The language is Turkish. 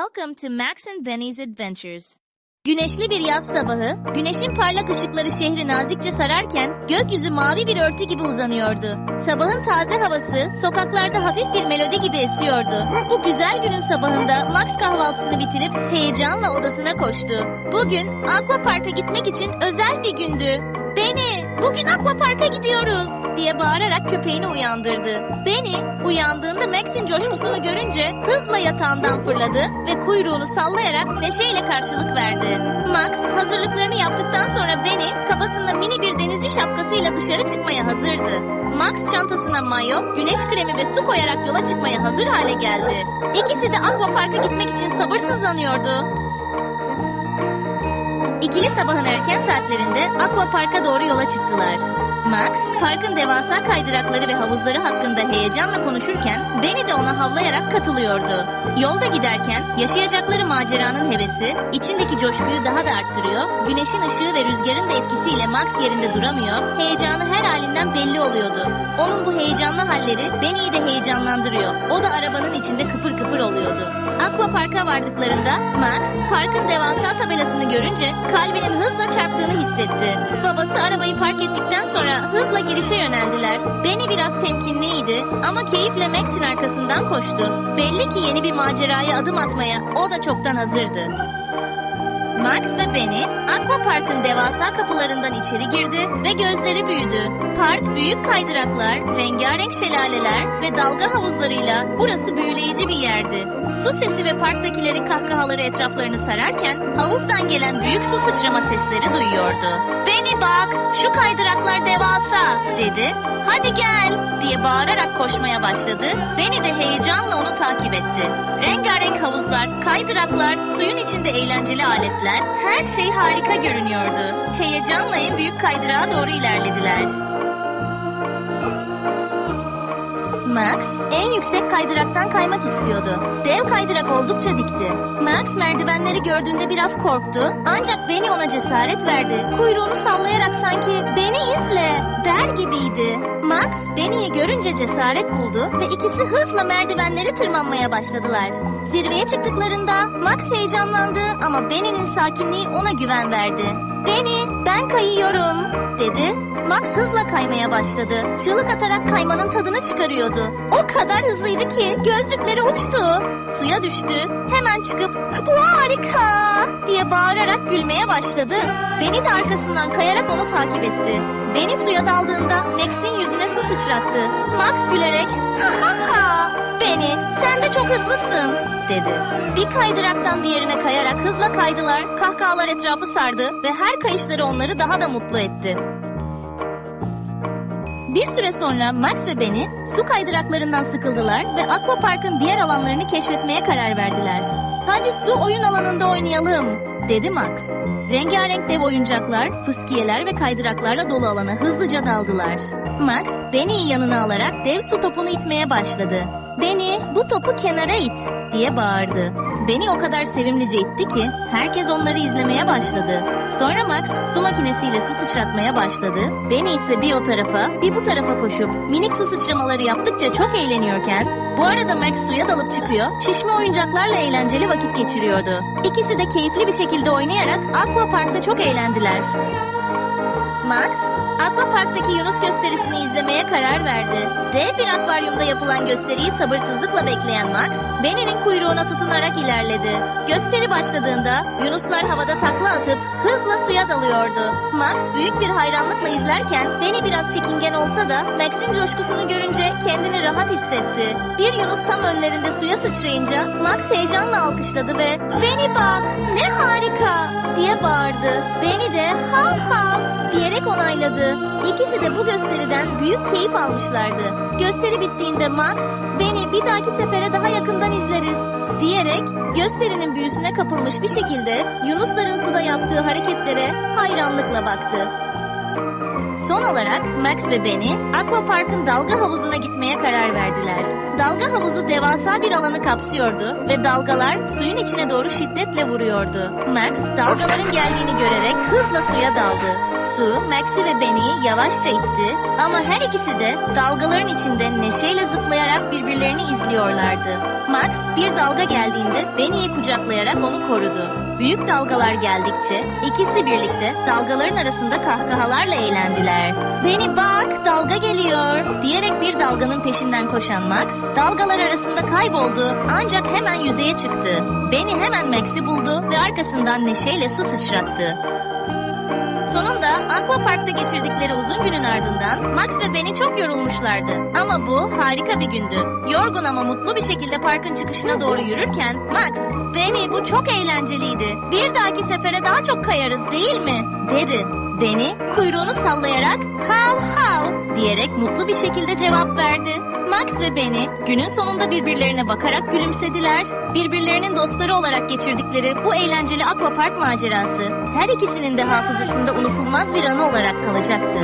Welcome to Max and Benny's Adventures. Güneşli bir yaz sabahı, güneşin parlak ışıkları şehri nazikçe sararken gökyüzü mavi bir örtü gibi uzanıyordu. Sabahın taze havası sokaklarda hafif bir melodi gibi esiyordu. Bu güzel günün sabahında Max kahvaltısını bitirip heyecanla odasına koştu. Bugün Aqua Park'a gitmek için özel bir gündü. Beni, bugün Aqua Park'a gidiyoruz diye bağırarak köpeğini uyandırdı. Benny uyandığında Max'in coşkusunu görünce hızla yatağından fırladı ve kuyruğunu sallayarak neşeyle karşılık verdi. Max hazırlıklarını yaptıktan sonra Benny kafasında mini bir denizci şapkasıyla dışarı çıkmaya hazırdı. Max çantasına mayo, güneş kremi ve su koyarak yola çıkmaya hazır hale geldi. İkisi de Aqua Park'a gitmek için sabırsızlanıyordu. İkili sabahın erken saatlerinde Aqua Park'a doğru yola çıktılar. Max, parkın devasa kaydırakları ve havuzları hakkında heyecanla konuşurken Benny de ona havlayarak katılıyordu. Yolda giderken yaşayacakları maceranın hevesi, içindeki coşkuyu daha da arttırıyor, güneşin ışığı ve rüzgarın da etkisiyle Max yerinde duramıyor, heyecanı her halinden belli oluyordu. Onun bu heyecanlı halleri Benny'i de heyecanlandırıyor. O da arabanın içinde kıpır kıpır oluyordu. Aqua Park'a vardıklarında Max, parkın devasa tabelasını görünce kalbinin hızla çarptığını hissetti. Babası arabayı park ettikten sonra hızla girişe yöneldiler. Benny biraz temkinliydi ama keyifle Max'in arkasından koştu. Belli ki yeni bir maceraya adım atmaya o da çoktan hazırdı. Max ve Benny, Aqua Park'ın devasa kapılarından içeri girdi ve gözleri büyüdü. Park büyük kaydıraklar, rengarenk şelaleler ve dalga havuzlarıyla burası büyüleyici bir yerdi. Su sesi ve parktakilerin kahkahaları etraflarını sararken havuzdan gelen büyük su sıçrama sesleri duyuyordu. Benny bak, şu kaydıraklar devasa dedi. Hadi gel diye bağırarak koşmaya başladı. Benny de heyecanla onu takip etti. Rengarenk havuzlar, kaydıraklar, suyun içinde eğlenceli aletler, her şey harika görünüyordu. Heyecanla en büyük kaydırağa doğru ilerlediler. Max en yüksek kaydıraktan kaymak istiyordu. Dev kaydırak oldukça dikti. Max merdivenleri gördüğünde biraz korktu ancak Benny ona cesaret verdi. Kuyruğunu sallayarak sanki beni izle der gibiydi. Max Benny'i görünce cesaret buldu ve ikisi hızla merdivenleri tırmanmaya başladılar. Zirveye çıktıklarında Max heyecanlandı ama Benny'nin sakinliği ona güven verdi. Benny ben kayıyorum Max hızla kaymaya başladı. Çığlık atarak kaymanın tadını çıkarıyordu. O kadar hızlıydı ki gözlükleri uçtu. Suya düştü. Hemen çıkıp bu harika diye bağırarak gülmeye başladı. Beni de arkasından kayarak onu takip etti. Beni suya daldığında Max'in yüzüne su sıçrattı. Max gülerek ha ha ha Beni sen de çok hızlısın dedi. Bir kaydıraktan diğerine kayarak hızla kaydılar. Kahkahalar etrafı sardı ve her kayışları onları daha da mutlu etti. Bir süre sonra Max ve Benny su kaydıraklarından sıkıldılar ve Aqua Park'ın diğer alanlarını keşfetmeye karar verdiler. Hadi su oyun alanında oynayalım, dedi Max. Rengarenk dev oyuncaklar, fıskiyeler ve kaydıraklarla dolu alana hızlıca daldılar. Max, Benny'i yanına alarak dev su topunu itmeye başladı. Benny, bu topu kenara it, diye bağırdı. Benny o kadar sevimlice itti ki herkes onları izlemeye başladı. Sonra Max su makinesiyle su sıçratmaya başladı. Benny ise bir o tarafa bir bu tarafa koşup minik su sıçramaları yaptıkça çok eğleniyorken bu arada Max suya dalıp çıkıyor, şişme oyuncaklarla eğlenceli vakit geçiriyordu. İkisi de keyifli bir şekilde oynayarak Aqua Park'ta çok eğlendiler. Max, Aqua Park'taki Yunus gösterisini izlemeye karar verdi. Dev bir akvaryumda yapılan gösteriyi sabırsızlıkla bekleyen Max, Benny'nin kuyruğuna tutunarak ilerledi. Gösteri başladığında Yunuslar havada takla atıp hızla suya dalıyordu. Max büyük bir hayranlıkla izlerken Benny biraz çekingen olsa da Max'in coşkusunu görünce kendini rahat hissetti. Bir Yunus tam önlerinde suya sıçrayınca Max heyecanla alkışladı ve Benny bak ne harika diye bağırdı. Benny de hav hav diyerek onayladı. İkisi de bu gösteriden büyük keyif almışlardı. Gösteri bittiğinde Max, beni bir dahaki sefere daha yakından izleriz diyerek gösterinin büyüsüne kapılmış bir şekilde Yunusların suda yaptığı hareketlere hayranlıkla baktı. Son olarak Max ve Benny Aqua Park'ın dalga havuzuna gitmeye karar verdiler. Dalga havuzu devasa bir alanı kapsıyordu ve dalgalar suyun içine doğru şiddetle vuruyordu. Max dalgaların geldiğini görerek hızla suya daldı. Su Max'i ve Benny'i yavaşça itti ama her ikisi de dalgaların içinde neşeyle zıplayarak birbirlerini izliyorlardı. Max bir dalga geldiğinde Benny'i kucaklayarak onu korudu. Büyük dalgalar geldikçe ikisi birlikte dalgaların arasında kahkahalarla eğlendiler. Benny bak dalga geliyor diyerek bir dalganın peşinden koşan Max dalgalar arasında kayboldu ancak hemen yüzeye çıktı. Benny hemen Max'i buldu ve arkasından neşeyle su sıçrattı. Sonunda Aqua Park'ta geçirdikleri uzun günün ardından Max ve Benny çok yorulmuşlardı. Ama bu harika bir gündü. Yorgun ama mutlu bir şekilde parkın çıkışına doğru yürürken Max, Benny bu çok eğlenceliydi. Bir dahaki sefere daha çok kayarız değil mi? dedi. Benny kuyruğunu sallayarak hav hav diyerek mutlu bir şekilde cevap verdi. Max ve Benny günün sonunda birbirlerine bakarak gülümsediler. Birbirlerinin dostları olarak geçirdikleri bu eğlenceli aquapark macerası her ikisinin de hafızasında unutulmaz bir anı olarak kalacaktı.